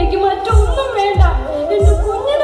എനിക്ക് മറ്റൊന്നും വേണ്ട. എന്റെ കുഞ്ഞു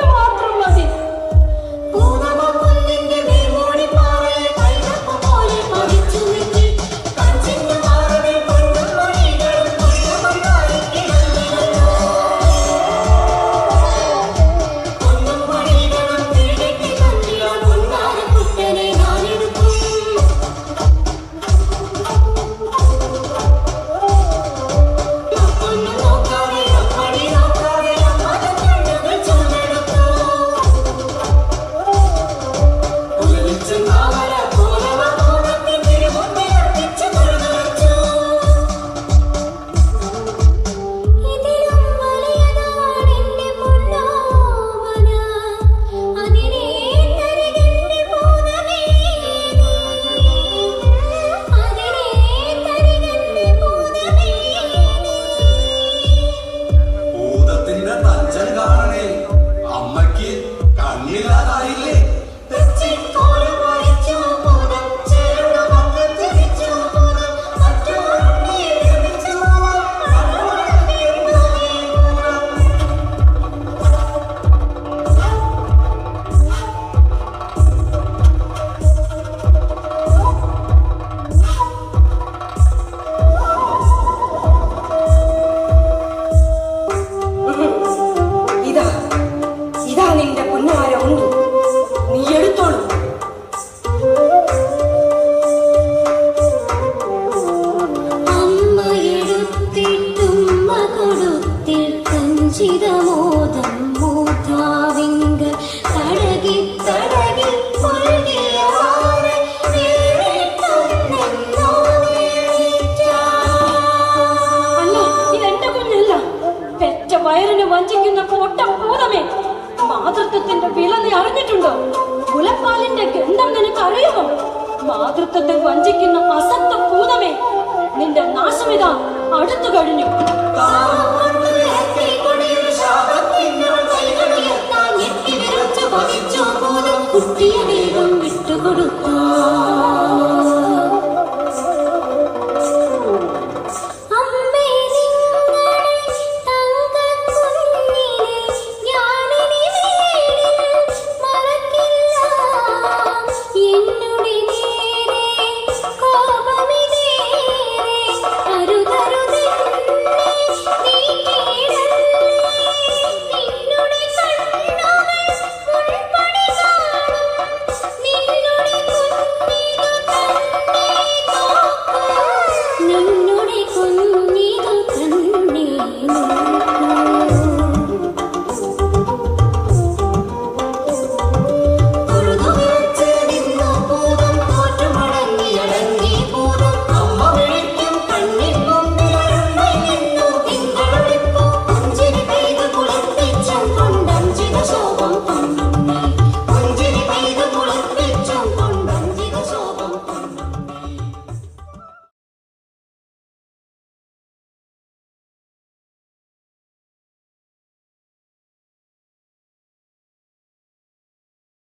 വയറിനെ വഞ്ചിക്കുന്ന കോട്ടം ഭൂതമേ മാതൃത്വത്തിന്റെ വില നീ അറിഞ്ഞിട്ടുണ്ടോ? ഗന്ധം നിനക്ക് മാതൃത്വത്തെ വഞ്ചിക്കുന്ന അസത്ത ഭൂതമേ നിന്റെ നാശമിത അടുത്തു കഴിഞ്ഞു. കുട്ടിയെ വേഗം വിട്ടുകൊടുത്തു?